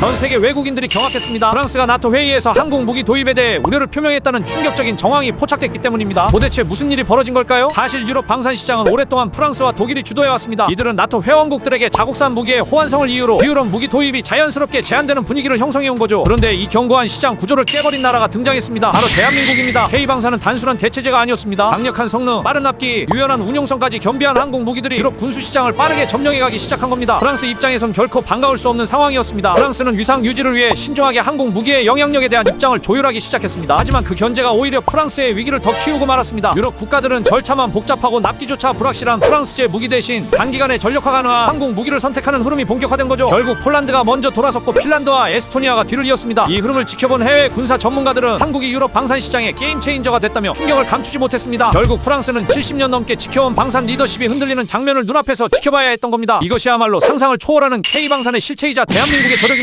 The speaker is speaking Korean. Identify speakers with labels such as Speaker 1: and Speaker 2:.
Speaker 1: 전 세계 외국인들이 경악했습니다. 프랑스가 나토 회의에서 항공 무기 도입에 대해 우려를 표명했다는 충격적인 정황이 포착됐기 때문입니다. 도대체 무슨 일이 벌어진 걸까요? 사실 유럽 방산 시장은 오랫동안 프랑스와 독일이 주도해왔습니다. 이들은 나토 회원국들에게 자국산 무기의 호환성을 이유로 유럽 무기 도입이 자연스럽게 제한되는 분위기를 형성해온 거죠. 그런데 이 견고한 시장 구조를 깨버린 나라가 등장했습니다. 바로 대한민국입니다. K방산은 단순한 대체제가 아니었습니다. 강력한 성능, 빠른 납기, 유연한 운용성까지 겸비한 항공 무기들이 유럽 군수 시장을 빠르게 점령해가기 시작한 겁니다. 프랑스 입장에선 결코 반가울 수 없는 상황이었습니다. 프랑스 는 위상 유지를 위해 신중하게 항공 무기의 영향력에 대한 입장을 조율하기 시작했습니다. 하지만 그 견제가 오히려 프랑스의 위기를 더 키우고 말았습니다. 유럽 국가들은 절차만 복잡하고 납기조차 불확실한 프랑스제 무기 대신 단기간에 전력화 가능한 항공 무기를 선택하는 흐름이 본격화된 거죠. 결국 폴란드가 먼저 돌아섰고 핀란드와 에스토니아가 뒤를 이었습니다. 이 흐름을 지켜본 해외 군사 전문가들은 한국이 유럽 방산 시장의 게임 체인저가 됐다며 충격을 감추지 못했습니다. 결국 프랑스는 70년 넘게 지켜온 방산 리더십이 흔들리는 장면을 눈앞에서 지켜봐야 했던 겁니다. 이것이야말로 상상을 초월하는 K 방산의 실체이자 대한민국의 저력입니다.